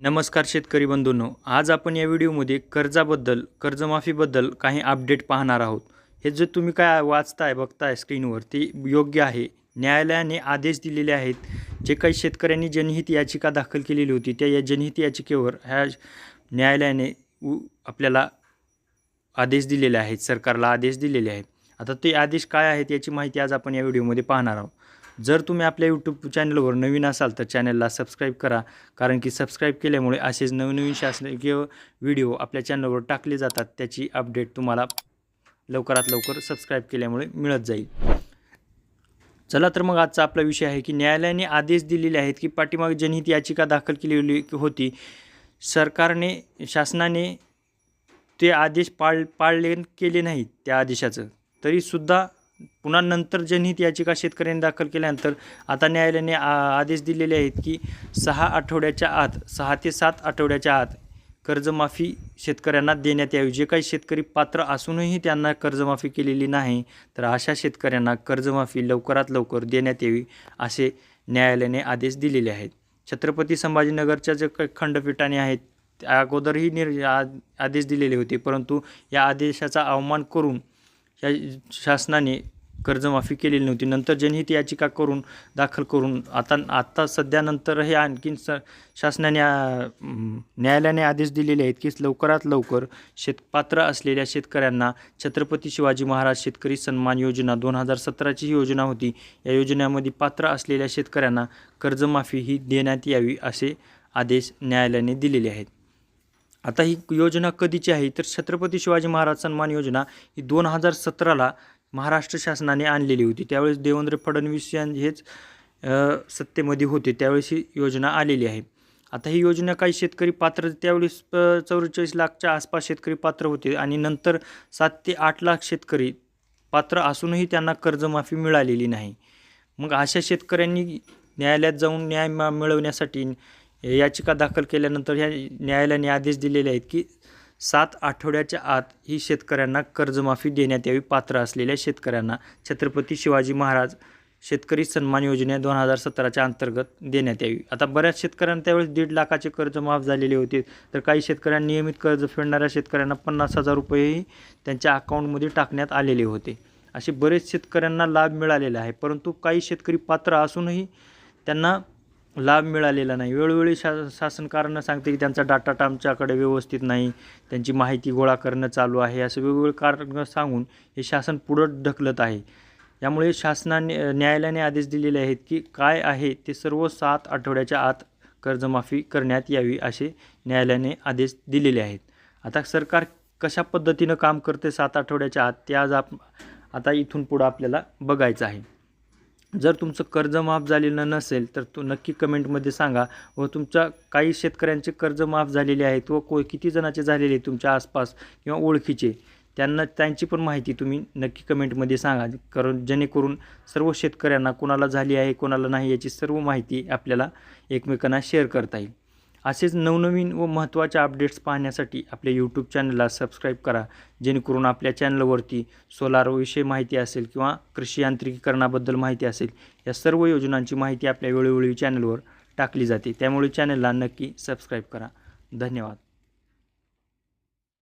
नमस्कार शेतकरी बंधूंनो आज आपण या व्हिडिओमध्ये कर्जाबद्दल कर्जमाफीबद्दल काही अपडेट पाहणार आहोत. हे जे तुम्ही काय वाचताय बघताय स्क्रीनवर ते योग्य आहे. न्यायालयाने आदेश दिलेले आहेत. जे काही शेतकऱ्यांनी जनहित याचिका दाखल केलेली होती त्या या जनहित याचिकेवर ह्या न्यायालयाने उ आपल्याला आदेश दिलेले आहेत सरकारला आदेश दिलेले आहेत. आता ते आदेश काय आहेत याची माहिती आज आपण या व्हिडिओमध्ये पाहणार आहोत. जर तुम्ही आपल्या यूट्यूब चॅनलवर नवीन असाल तर चॅनलला सबस्क्राईब करा. कारण की सबस्क्राईब केल्यामुळे असेच नवनवीन शासकीय व्हिडिओ आपल्या चॅनलवर टाकले जातात. त्याची अपडेट तुम्हाला लवकरात लवकर सबस्क्राईब केल्यामुळे मिळत जाईल. चला तर मग आजचा आपला विषय आहे की न्यायालयाने आदेश दिलेले आहेत की पाठीमागे जनहित याचिका दाखल केलेली होती. सरकारने शासनाने ते आदेश पाळ पाळले केले नाहीत त्या आदेशाचं. तरीसुद्धा पुन्हा नंतर जनहित याचिका शेतकऱ्यांनी दाखल केल्यानंतर आता न्यायालयाने आ- आदेश दिलेले आहेत की सहा आठवड्याच्या आत सहा ते सात आठवड्याच्या आत कर्जमाफी शेतकऱ्यांना देण्यात यावी. जे काही शेतकरी पात्र असूनही त्यांना कर्जमाफी केलेली नाही तर अशा शेतकऱ्यांना कर्जमाफी लवकरात लवकर देण्यात यावी असे न्यायालयाने आदेश दिलेले आहेत. छत्रपती संभाजीनगरच्या जे काही खंडपीठाने आहेत त्या अगोदरही निर आदेश दिलेले होते परंतु या आदेशाचा अवमान करून या शासनाने कर्जमाफी केलेली नव्हती. नंतर जनहित याचिका करून दाखल करून आता आत्ता सध्यानंतर हे आणखीन स शासनाने न्यायालयाने आदेश दिलेले आहेत की लवकरात लवकर शेतपात्र असलेल्या शेतकऱ्यांना छत्रपती शिवाजी महाराज शेतकरी सन्मान योजना दोन हजार सतराची ही योजना होती. या योजनेमध्ये पात्र असलेल्या शेतकऱ्यांना कर्जमाफी ही देण्यात यावी असे आदेश न्यायालयाने दिलेले आहेत. आता ही योजना कधीची आहे? तर छत्रपती शिवाजी महाराज सन्मान योजना ही दोन हजार सतराला महाराष्ट्र शासनाने आणलेली होती. त्यावेळेस देवेंद्र फडणवीस यां हेच सत्तेमध्ये होते. त्यावेळेस ही योजना आलेली आहे. आता ही योजना काही शेतकरी पात्र त्यावेळेस चौवेचाळीस लाखच्या आसपास शेतकरी पात्र होते आणि नंतर सात ते आठ लाख शेतकरी पात्र असूनही त्यांना कर्जमाफी मिळालेली नाही. मग अशा शेतकऱ्यांनी न्यायालयात जाऊन न्याय मा- मिळवण्यासाठी याचिका दाखल केल्यानंतर ह्या न्यायालयाने आदेश दिलेले आहेत की सात आठवड्याच्या आत ही शेतकऱ्यांना कर्जमाफी देण्यात यावी पात्र असलेल्या शेतकऱ्यांना छत्रपती शिवाजी महाराज शेतकरी सन्मान योजने दोन हजार सतराच्या अंतर्गत देण्यात यावी. आता बऱ्याच शेतकऱ्यांना त्यावेळेस दीड लाखाचे कर्ज माफ झालेले होते. तर काही शेतकऱ्यांना नियमित कर्ज फेडणाऱ्या शेतकऱ्यांना पन्नास हजार रुपयेही त्यांच्या अकाउंटमध्ये टाकण्यात आलेले होते. असे बरेच शेतकऱ्यांना लाभ मिळालेला आहे परंतु काही शेतकरी पात्र असूनही त्यांना लाभ मिळालेला नाही. वेळोवेळी शा शासनकारांना सांगते की त्यांचा डाटा आमच्याकडे व्यवस्थित नाही. त्यांची माहिती गोळा करणं चालू आहे. असं वेगवेगळे कारण सांगून हे शासन पुढं ढकलत आहे. यामुळे शासनाने न्यायालयाने आदेश दिलेले आहेत की काय आहे ते सर्व सात आठवड्याच्या आत कर्जमाफी करण्यात यावी असे न्यायालयाने आदेश दिलेले आहेत. आता सरकार कशा पद्धतीनं काम करते सात आठवड्याच्या आत ते आज आप आता इथून पुढं आपल्याला बघायचं आहे. जर तुमचं कर्ज माफ झालेलं नसेल तर तू नक्की कमेंटमध्ये सांगा. व तुमच्या काही शेतकऱ्यांचे कर्ज माफ झालेले आहेत व को किती जणाचे झालेले आहेत तुमच्या आसपास किंवा ओळखीचे त्यांना त्यांची पण माहिती तुम्ही नक्की कमेंटमध्ये सांगा. कारण जेणेकरून सर्व शेतकऱ्यांना कोणाला झाली आहे कोणाला नाही याची सर्व माहिती आपल्याला एकमेकांना शेअर करता येईल. असेच नवनवीन व महत्त्वाच्या अपडेट्स पाहण्यासाठी आपल्या यूट्यूब चॅनलला सबस्क्राईब करा. जेणेकरून आपल्या चॅनलवरती सोलारविषयी माहिती असेल किंवा कृषी यांत्रिकीकरणाबद्दल माहिती असेल या सर्व योजनांची माहिती आपल्या वेळोवेळी चॅनलवर टाकली जाते. त्यामुळे चॅनलला नक्की सबस्क्राईब करा. धन्यवाद.